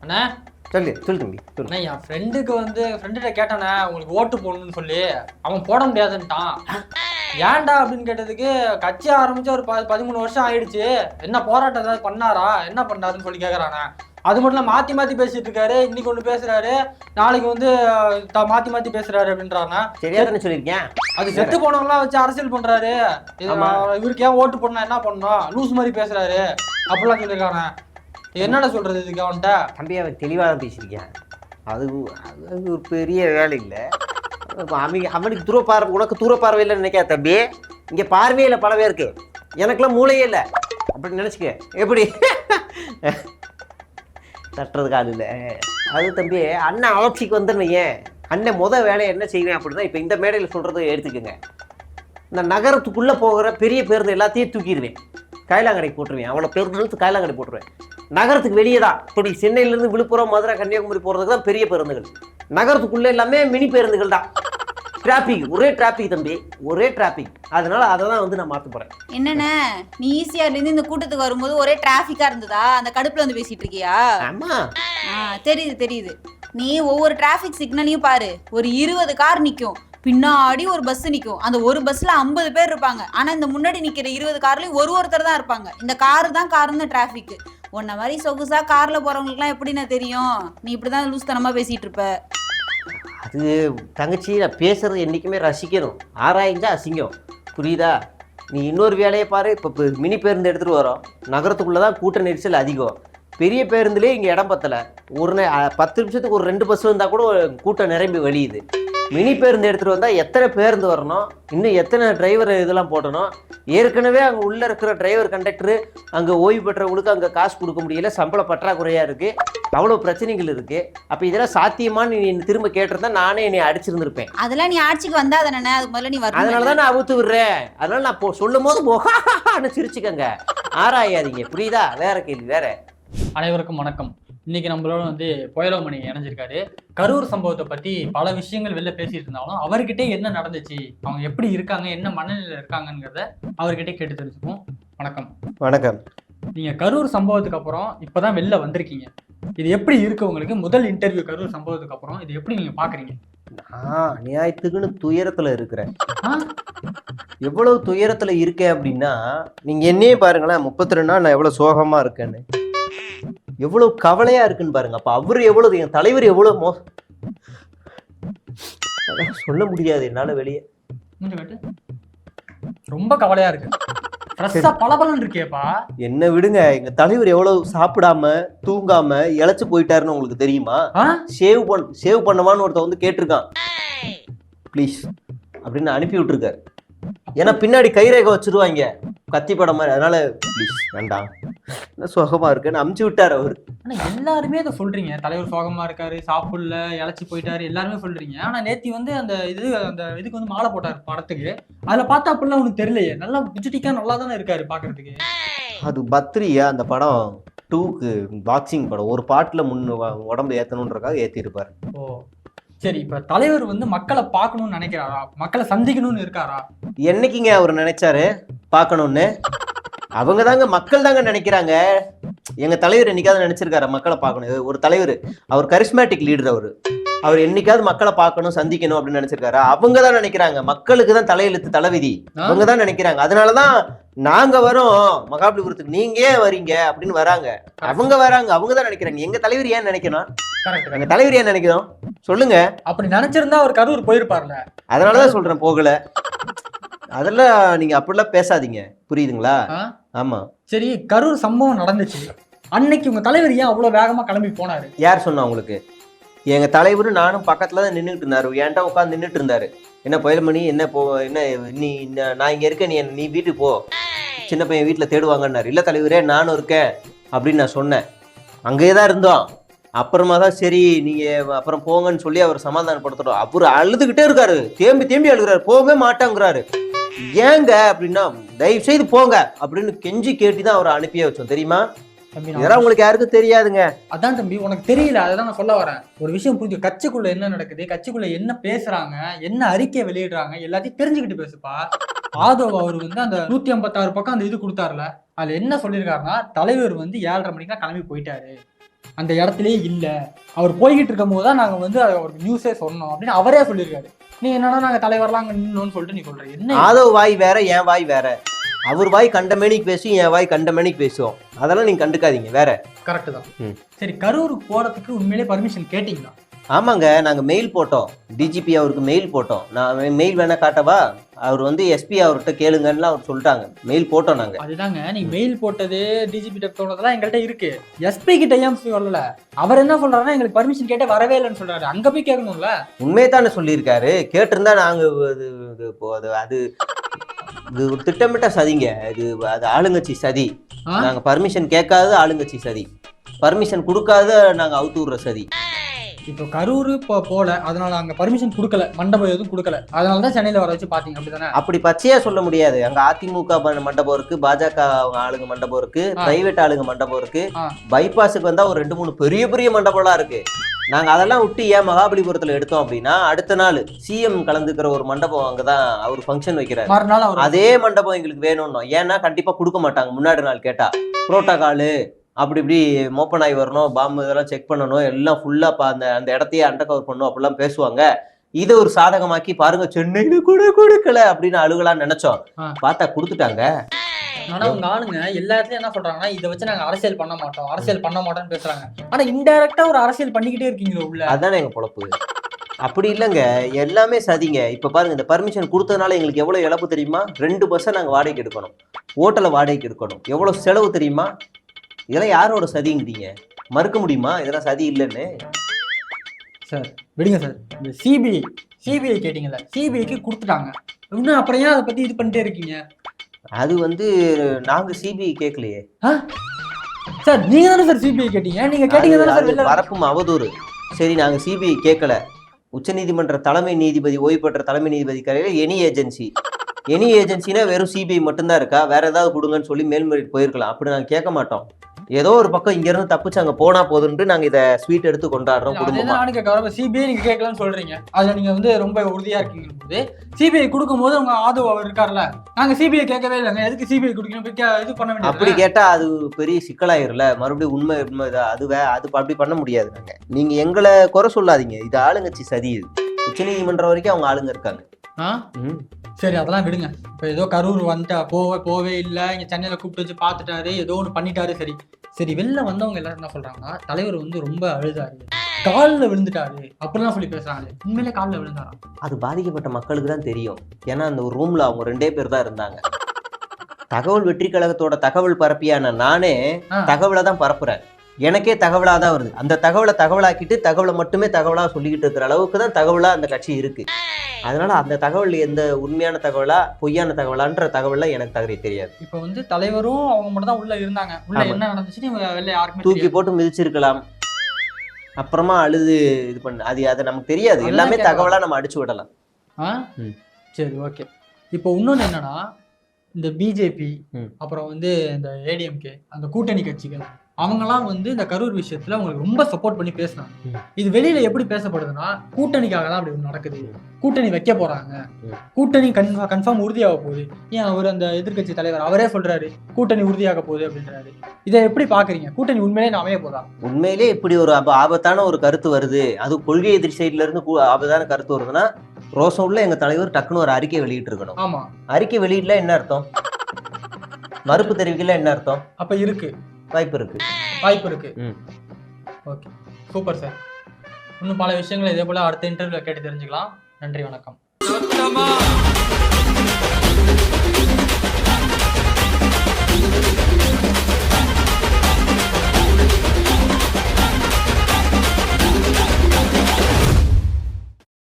அண்ணா? சொல்லு சொல்லு தம்பி சொல்லு. என் ஃப்ரெண்டுக்கு வந்து ஃப்ரெண்டுகிட்ட கேட்டானே உங்களுக்கு ஓட்டு போடணும்னு சொல்லி. அவன் போட முடியாதுன்ட்டான். ஏன்டா அப்படின்னு கேட்டதுக்கு கட்சி ஆரம்பிச்சு ஒரு ப பதிமூணு வருஷம் ஆயிடுச்சு. என்ன போராட்டம் ஏதாவது பண்ணாரா? என்ன பண்ணாருன்னு சொல்லி கேக்குறானே. அது மட்டும் இல்ல மாத்தி மாத்தி பேசிட்டு இருக்காரு. இன்னைக்கு ஒண்ணு பேசுறாரு. நாளைக்கு வந்து த- மாத்தி மாத்தி பேசுறாரு அப்படின்றாங்க சரியா தானே சொல்லியிருக்கேன் அது செத்து போனவங்களாம் வச்சு அரசியல் பண்றாரு. இவருக்கு ஏன் ஓட்டு போடணும் என்ன பண்ணணும்? லூஸ் மாதிரி பேசுறாரு. அப்படிலாம் சொல்லியிருக்கானே. என்னடா சொல்றது இதுக்கு அவன்கிட்ட? தம்பி அவன் தெளிவாக பேசியிருக்கேன். அது அது ஒரு பெரிய வேலை இல்லை. அவன் அவனுக்கு தூர பார்வை உனக்கு தூர பார்வை இல்லைன்னு நினைக்காத தம்பி. இங்கே பார்வையில் பல இருக்கு. எனக்கெல்லாம் மூளையே இல்லை. அப்படி நினச்சிக்க. எப்படி? தட்டுறதுக்கு ஆள் இல்லை. அது தம்பி அண்ணன் ஆட்சிக்கு வந்துன்னு ஏன் அண்ணன் முத வேலையை என்ன செய்வேன் அப்படின்னா இப்போ இந்த மேடையில் சொல்கிறத எடுத்துக்கோங்க. இந்த நகரத்துக்குள்ளே போகிற பெரிய பேருந்து எல்லாத்தையும் தூக்கிடுவேன். கைலாங்கடை போட்டுருவேன். அவ்வளோ பேருந்து இழுத்து கைலாங்கடை போட்டுருவேன். நகரத்துக்கு வெளியே தான் இப்படி சென்னையிலேருந்து விழுப்புரம் மதுரை கன்னியாகுமரி போகிறதுக்கு தான் பெரிய பேருந்துகள். நகரத்துக்குள்ளே எல்லாமே மினி பேருந்துகள் தான். டிராபிக் ஒரே டிராபிக் தம்பி ஒரே டிராபிக் அதனால அதை தான் வந்து நான் மாற்ற போகிறேன் என்னண்ணே நீ ஈஸியார்ல இருந்து இந்த கூட்டத்துக்கு வரும்போது ஒரே டிராஃபிக்கா இருந்ததா? அந்த கடுப்புல வந்து பேசிட்டு இருக்கியா? ஆமாம் ஆ, தெரியுது தெரியுது. நீ ஒவ்வொரு டிராஃபிக் சிக்னலையும் பாரு. ஒரு இருபது கார் நிக்கும். பின்னாடி ஒரு பஸ் நிக்கும். அந்த ஒரு பஸ்ல ஐம்பது பேர் இருப்பாங்க. ஆனா இந்த முன்னாடி நிக்கிற இருபது கார்லயும் ஒரு ஒருத்தர் தான் இருப்பாங்க. இந்த காரு தான் காருன்னு டிராஃபிக் உன்ன மாதிரி சொகுசா கார்ல போறவங்களுக்குலாம் நான் தெரியும்? நீ இப்படிதான் லூஸ்தனமா பேசிட்டு இருப்ப அது தங்கச்சி நான் பேசுறது என்றைக்குமே ரசிக்கணும். ஆராய்ஞ்சா அசிங்கம். புரியுதா? நீ இன்னொரு வேலையை பாரு. இப்போ மினி பேருந்து எடுத்துகிட்டு வரோம். நகரத்துக்குள்ளே தான் கூட்ட நெரிசல் அதிகம். பெரிய பேருந்துலேயே இங்கே இடம் பத்தலை. ஒரு பத்து நிமிஷத்துக்கு ஒரு ரெண்டு பஸ் வந்தால் கூட கூட்டம் நிரம்பி வழியுது. மினி பேருந்து எடுத்துகிட்டு வந்தால் எத்தனை பேருந்து வரணும்? இன்னும் எத்தனை டிரைவர் இதெல்லாம் போடணும்? ஏற்கனவே அங்கே உள்ளே இருக்கிற டிரைவர் கண்டக்டரு அங்கே ஓய்வு பெற்றவங்களுக்கு அங்கே காசு கொடுக்க முடியல. சம்பள பற்றாக்குறையாக இருக்குது அவ்வளோ பிரச்சனைகள் இருக்குது அப்போ இதெல்லாம் சாத்தியமான்னு நீ திரும்ப கேட்டிருந்தா நானே என்னை அடிச்சிருந்திருப்பேன். அதெல்லாம் நீ ஆட்சிக்கு வந்தா தானே அதுக்கு முதல்ல நீ அதனால தான் நான் அவுத்து விடுறேன். அதனால நான் போ சொல்லும் போது போகான்னு சிரிச்சுக்கங்க. ஆராயாதீங்க. புரியுதா? வேற கேள்வி வேற. அனைவருக்கும் வணக்கம். இன்னைக்கு நம்மளோட வந்து புயலோமணி இணைஞ்சிருக்காரு. கரூர் சம்பவத்தை பத்தி பல விஷயங்கள் வெளில பேசிட்டு இருந்தாலும் அவர்கிட்ட என்ன நடந்துச்சு? அவங்க எப்படி இருக்காங்க? என்ன மனநிலையில இருக்காங்கங்கிறத அவர்கிட்ட கேட்டு தெரிஞ்சுப்போம் வணக்கம். வணக்கம். நீங்க கரூர் சம்பவத்துக்கு அப்புறம் இப்பதான் வெளில வந்திருக்கீங்க. இது எப்படி இருக்கு உங்களுக்கு? முதல் இன்டர்வியூ கரூர் சம்பவத்துக்கு அப்புறம் இது எப்படி நீங்க பாக்குறீங்க? நான் நியாயத்துக்குன்னு துயரத்துல இருக்கிறேன்? எவ்வளவு துயரத்துல இருக்கேன் அப்படின்னா நீங்க என்னையே பாருங்களேன் முப்பத்தி ரெண்டு நாள் நான் எவ்வளவு சோகமா இருக்கேன்னு. எவ்வளவு கவலையா இருக்குன்னு பாருங்க. அப்ப அவரு எவ்வளவு என் தலைவர் எவ்வளவு மோ சொல்ல முடியாது என்னால வெளியே. ரொம்ப கவலையா இருக்கு. இருக்கேப்பா. என்ன விடுங்க எங்க தலைவர் எவ்வளவு சாப்பிடாம தூங்காம இழைச்சு போயிட்டாருன்னு உங்களுக்கு தெரியுமா? சேவ் பண் சேவ் பண்ணவான்னு ஒருத்தன் வந்து கேட்டிருக்கான். ப்ளீஸ் அப்படின்னு அனுப்பி விட்டுருக்காரு. ஏன்னா பின்னாடி கைரேகை வச்சிருவாங்க. கத்தி படம் மாதிரி அதனால ப்ளீஸ் வேண்டாம் என்ன சுகமா இருக்குன்னு அமுச்சு விட்டார் அவர். ஆனா எல்லாருமே அதை சொல்றீங்க. தலைவர் சோகமா இருக்காரு சாப்பிடல இழைச்சி போயிட்டாரு எல்லாருமே சொல்றீங்க. ஆனா நேத்தி வந்து அந்த இது அந்த இதுக்கு வந்து மாலை போட்டாரு படத்துக்கு. அதுல பார்த்தா அப்படிலாம் ஒண்ணு தெரியலையே. நல்லா புஜிட்டிக்கா நல்லா தானே இருக்காரு பாக்குறதுக்கு. அது பத்ரியா அந்த படம் டூக்கு பாக்ஸிங் படம். ஒரு பாட்டுல முன்னு உடம்பு ஏத்தணுன்றக்காக ஏத்திருப்பாரு. ஓ. சரி இப்ப தலைவர் வந்து மக்களை பார்க்கணும்னு நினைக்கிறாரா? மக்களை சந்திக்கணும்னு இருக்காரா? என்னைக்குங்க அவர் நினைச்சாரு? பார்க்கணும்னு? அவங்க தாங்க மக்கள் தாங்க நினைக்கிறாங்க. எங்க தலைவர் என்னைக்காவது நினைச்சிருக்காரு மக்களை பார்க்கணும்? ஒரு தலைவர் அவர் கரிஸ்மேட்டிக் லீடர் அவர். அவர் என்னைக்காவது மக்களை பார்க்கணும் சந்திக்கணும் அப்படின்னு நினைச்சிருக்காரு? அவங்க தான் நினைக்கிறாங்க. மக்களுக்கு தான் தலையெழுத்து தலைவிதி அவங்க தான் நினைக்கிறாங்க. அதனாலதான் நாங்க வரோம். மகாபலிபுரத்துக்கு நீங்க ஏன் வரீங்க அப்படின்னு வராங்க. அவங்க வராங்க. அவங்க தான் நினைக்கிறாங்க. எங்க தலைவர் ஏன் நினைக்கணும்? எங்க தலைவர் ஏன் நினைக்கணும் சொல்லுங்க. அப்படி நினைச்சிருந்தா அவர் கரூர் போயிருப்பார்ல. அதனாலதான் சொல்றேன் போகல. அதெல்லாம் நீங்க அப்படிலாம் பேசாதீங்க. புரியுதுங்களா? ஆமா. சரி கரூர் சம்பவம் நடந்துச்சு. அன்னைக்கு உங்க தலைவர் ஏன் அவ்வளவு வேகமா கிளம்பி போனாரு? யார் சொன்னா உங்களுக்கு? எங்க தலைவரும் நானும் பக்கத்துல தான் நின்றுட்டு இருந்தாரு. ஏன்டா உட்காந்து நின்றுட்டு இருந்தாரு. என்ன புயல்மணி என்ன போ என்ன நீ நான் இங்க இருக்கேன் நீ நீ வீட்டுக்கு போ. சின்ன பையன் வீட்டுல தேடுவாங்கன்னாரு. இல்ல தலைவரே நானும் இருக்கேன் அப்படின்னு நான் சொன்னேன். அங்கேயே தான் இருந்தோம். அப்புறமா தான் சரி நீங்க அப்புறம் போங்கன்னு சொல்லி அவர் சமாதானப்படுத்துறோம். அவர் அழுதுகிட்டே இருக்காரு. தேம்பி தேம்பி அழுகுறாரு. போகவே மாட்டாங்கிறாரு. ஏங்க அப்படின்னா தயவு செய்து போங்க அப்படின்னு கெஞ்சி கேட்டி தான் அவரை அனுப்பியே வச்சோம். தெரியுமா? இதெல்லாம் உங்களுக்கு யாருக்கும் தெரியாதுங்க. அதான் தம்பி உனக்கு தெரியல. அதான் நான் சொல்ல வரேன். ஒரு விஷயம் புரிஞ்சு கட்சிக்குள்ள என்ன நடக்குது? கட்சிக்குள்ள என்ன பேசுறாங்க? என்ன அறிக்கை வெளியிடுறாங்க? எல்லாத்தையும் தெரிஞ்சுக்கிட்டு பேசுப்பா. ஆதவ் அவர் வந்து அந்த நூத்தி ஐம்பத்தாறு பக்கம் அந்த இது கொடுத்தாருல. அதுல என்ன சொல்லியிருக்காருன்னா தலைவர் வந்து ஏழரை மணிக்கெல்லாம் கிளம்பி போயிட்டாரு. அந்த இடத்துலயே இல்ல. அவர் போய்கிட்டு இருக்கும் போது தான் நாங்க வந்து அவருக்கு நியூஸே சொன்னோம் அப்படின்னு அவரே சொல்லியிருக்காரு. நீ என்னன்னா நாங்க தலைவர்லாம் அங்க நின்னோம்னு சொல்லிட்டு நீ சொல்ற. என்ன ஆதவ் வாய் வேற என் வாய் வேற. அவர் வாய் கண்டமேனிக்கு பேசும் என் வாய் கண்டமேனிக்கு பேசுவோம் அதெல்லாம் நீங்க கண்டுக்காதீங்க வேற. கரெக்ட் தான். ம். சரி கரூருக்கு போறதுக்கு உண்மையிலேயே பர்மிஷன் கேட்டீங்களா? ஆமாங்க நாங்க மெயில் போட்டோம். டிஜிபி அவருக்கு மெயில் போட்டோம். நான் மெயில் வேணா காட்டவா? அவர் வந்து எஸ்பி அவர்கிட்ட கேளுங்கன்னு அவர் சொல்லிட்டாங்க. மெயில் போட்டோம் நாங்க. அதுதாங்க நீங்க மெயில் போட்டது டிஜிபி டெப் போனதெல்லாம் எங்கள்கிட்ட இருக்கு. எஸ்பி கிட்ட ஏன் சொல்லல அவர் என்ன சொல்றாருன்னா எங்களுக்கு பர்மிஷன் கேட்டே வரவே இல்லைன்னு சொல்றாரு. அங்க போய் கேட்கணும்ல? உண்மையை தானே சொல்லியிருக்காரு. கேட்டிருந்தா நாங்க அது அது இது ஒரு திட்டமிட்ட சதிங்க. இது அது ஆளுங்கட்சி சதி? நாங்க பர்மிஷன் கேட்காத ஆளுங்கட்சி சதி. பர்மிஷன் கொடுக்காத நாங்க அவுத்து விடுற சதி. இப்போ கரூர் இப்போ போல அதனால அங்க பர்மிஷன் கொடுக்கல. மண்டபம் எதுவும் கொடுக்கல. அதனால தான் சென்னையில வர வச்சு பாத்தீங்க அப்படிதானே? அப்படி பச்சையா சொல்ல முடியாது. அங்க அதிமுக மண்டபம் இருக்கு. பாஜக ஆளுங்க மண்டபம் இருக்கு. பிரைவேட் ஆளுங்க மண்டபம் இருக்கு. பைபாஸுக்கு வந்தா ஒரு ரெண்டு மூணு பெரிய பெரிய மண்டபம்லாம் இருக்கு. நாங்க அதெல்லாம் விட்டு ஏன் மகாபலிபுரத்துல எடுத்தோம் அப்படின்னா அடுத்த நாள் சிஎம் கலந்துக்கிற ஒரு மண்டபம் அங்கதான் அவர் ஃபங்க்ஷன் வைக்கிறாரு. அதே மண்டபம் எங்களுக்கு வேணும்னோம். ஏன்னா கண்டிப்பா கொடுக்க மாட்டாங்க. முன்னாடி நாள் கேட்டா. புரோட்டோகாலு அப்படி இப்படி மோப்பன் ஆகி வரணும் பாம்பு இதெல்லாம் செக் பண்ணணும் எல்லாம் ஃபுல்லா அந்த அந்த இடத்தையே அண்டர் கவர் பண்ணணும் அப்படிலாம் பேசுவாங்க. இதை ஒரு சாதகமாக்கி பாருங்க சென்னையில கூட கொடுக்கல அப்படின்னு அழுகலாம்னு நினைச்சோம். பார்த்தா கொடுத்துட்டாங்க. ஆனா உங்க ஆளுங்க எல்லா இடத்துலயும் என்ன சொல்றாங்கன்னா இதை வச்சு நாங்க அரசியல் பண்ண மாட்டோம் அரசியல் பண்ண மாட்டோம்னு பேசுறாங்க. ஆனா இன்டைரக்டா ஒரு அரசியல் பண்ணிக்கிட்டே இருக்கீங்களா உள்ள. அதுதானே எங்க பொழப்பு. அப்படி இல்லைங்க எல்லாமே சதிங்க. இப்ப பாருங்க இந்த பர்மிஷன் கொடுத்ததுனால எங்களுக்கு எவ்வளவு இழப்பு தெரியுமா? ரெண்டு பஸ்ஸை நாங்க வாடகைக்கு எடுக்கணும். ஹோட்டலை வாடகைக்கு எடுக்கணும். எவ்வளவு செலவு தெரியுமா? இதெல்லாம் யாரோட சதிங்கிறீங்க? மறுக்க முடியுமா? இதெல்லாம் சதி இல்லைன்னு? சார் விடுங்க சார். இந்த சிபிஐ சிபிஐ கேட்டீங்கல்ல சிபிஐக்கு கொடுத்துட்டாங்க. இன்னும் அப்புறம் ஏன் அதை பத்தி இது பண்ணிட்டே இருக்கீங்க? அது வந்து நாங்க சிபிஐ கேட்கலையே சார் நீங்க தானே சார் சிபிஐ கேட்டீங்க? நீங்க கேட்டீங்க தானே சார் அது வெளில? பரப்பும் அவதூறு. சரி நாங்க சிபிஐ கேட்கல உச்சநீதிமன்ற தலைமை நீதிபதி ஓய்வு பெற்ற தலைமை நீதிபதி கரையில் எனி ஏஜென்சி எனி ஏஜென்சினா வெறும் சிபிஐ மட்டும்தான் இருக்கா? வேற ஏதாவது கொடுங்கன்னு சொல்லி மேல்முறையீடு போயிருக்கலாம். அப்படி நாங்க கேட்க மாட்டோம். ஏதோ ஒரு பக்கம் இங்க இருந்து தப்பிச்சு அங்க போனா போதுன்ட்டு நாங்க இத ஸ்வீட் எடுத்து கொண்டாடுறோம் குடும்பமா. நானும் கேட்க சிபிஐ நீங்க கேட்கலாம்னு சொல்றீங்க. அதுல நீங்க வந்து ரொம்ப உறுதியா இருக்கீங்க போது சிபிஐ கொடுக்கும்போது உங்க ஆதவ் அவர் இருக்கார்ல நாங்க சிபிஐ கேட்கவே இல்லைங்க. எதுக்கு சிபிஐ குடிக்கணும்? இது பண்ண அப்படி வேண்டியது கேட்டா அது பெரிய சிக்கலாயிரும்ல. மறுபடியும் உண்மை உண்மை இது- அது அப்படி பண்ண முடியாது நாங்க. நீங்க எங்களை குறை சொல்லாதீங்க. இது ஆளுங்கட்சி சதி இது. உச்சநீதிமன்றம் வரைக்கும் அவங்க ஆளுங்க இருக்காங்க. ஆ. சரி அதெல்லாம் விடுங்க. இப்போ ஏதோ கரூர் வந்துட்டா போவே போவே இல்லை இங்கே சென்னையில் கூப்பிட்டு வச்சு பார்த்துட்டாரு ஏதோ ஒன்று பண்ணிட்டாரு சரி. சரி வெளில வந்தவங்க எல்லாரும் என்ன சொல்றாங்கன்னா தலைவர் வந்து ரொம்ப அழுதாரு. காலில் விழுந்துட்டாரு அப்படிலாம் சொல்லி பேசுறாங்க உண்மையிலே காலில் விழுந்தாரா? அது பாதிக்கப்பட்ட மக்களுக்கு தான் தெரியும். ஏன்னா அந்த ஒரு ரூம்ல அவங்க ரெண்டே பேர் தான் இருந்தாங்க. தகவல் வெற்றி கழகத்தோட தகவல் பரப்பியான நானே. தகவலை தான் பரப்புறேன். எனக்கே தகவலா தான் வருது. அந்த தகவலை தகவலாக்கிட்டு தகவலை மட்டுமே தகவலா சொல்லிக்கிட்டு இருக்கிற அளவுக்கு தான் தகவலா அந்த கட்சி இருக்கு. அதனால அந்த தகவல் எந்த உண்மையான தகவலா பொய்யான தகவலான்ற தகவல்லாம் எனக்கு தகுதி தெரியாது இப்போ வந்து தலைவரும் அவங்க மட்டும் தான் உள்ள இருந்தாங்க உள்ள. என்ன நடந்துச்சுன்னு வெளில யாருக்குமே தூக்கி. போட்டு மிதிச்சிருக்கலாம் அப்புறமா அழுது இது பண்ணு அது அது நமக்கு தெரியாது எல்லாமே. தகவலா நம்ம அடிச்சு விடலாம். சரி ஓகே இப்போ இன்னொன்று என்னன்னா இந்த பிஜேபி. அப்புறம் வந்து இந்த ஏடிஎம்கே அந்த கூட்டணி கட்சிகள் அவங்கலாம் வந்து இந்த கரூர் விஷயத்துல அவங்களுக்கு ரொம்ப சப்போர்ட் பண்ணி பேசுனாங்க. இது வெளியில எப்படி பேசப்படுதுன்னா கூட்டணிக்காக தான் அப்படி நடக்குது. கூட்டணி வைக்க போறாங்க. கூட்டணி கன்ஃபா கன்ஃபார்ம் உறுதியாக போகுது. ஏன் அவர் அந்த எதிர்க்கட்சி தலைவர் அவரே சொல்றாரு கூட்டணி உறுதியாக போகுது அப்படின்றாரு. இதை எப்படி பாக்குறீங்க? கூட்டணி உண்மையிலே அமைய போதா? உண்மையிலே இப்படி ஒரு ஆப- ஆபத்தான ஒரு கருத்து வருது. அது கொள்கை எதிரி சைட்ல இருந்து கூ- ஆபத்தான கருத்து வருதுன்னா உள்ள எங்க தலைவர் டக்குன்னு ஒரு அறிக்கை வெளியிட்டு இருக்கணும் ஆமா. அறிக்கை வெளியிடல என்ன அர்த்தம்? மறுப்பு தெரிவிக்கல என்ன அர்த்தம்? அப்ப இருக்கு. வாய்ப்பு இருக்கு வாய்ப்பு இருக்கு ம். ஓகே. Super sir. இன்னும் பல விஷயங்களை இதே போல அடுத்த இன்டர்வியூல கேட்டு தெரிஞ்சுக்கலாம். நன்றி வணக்கம்.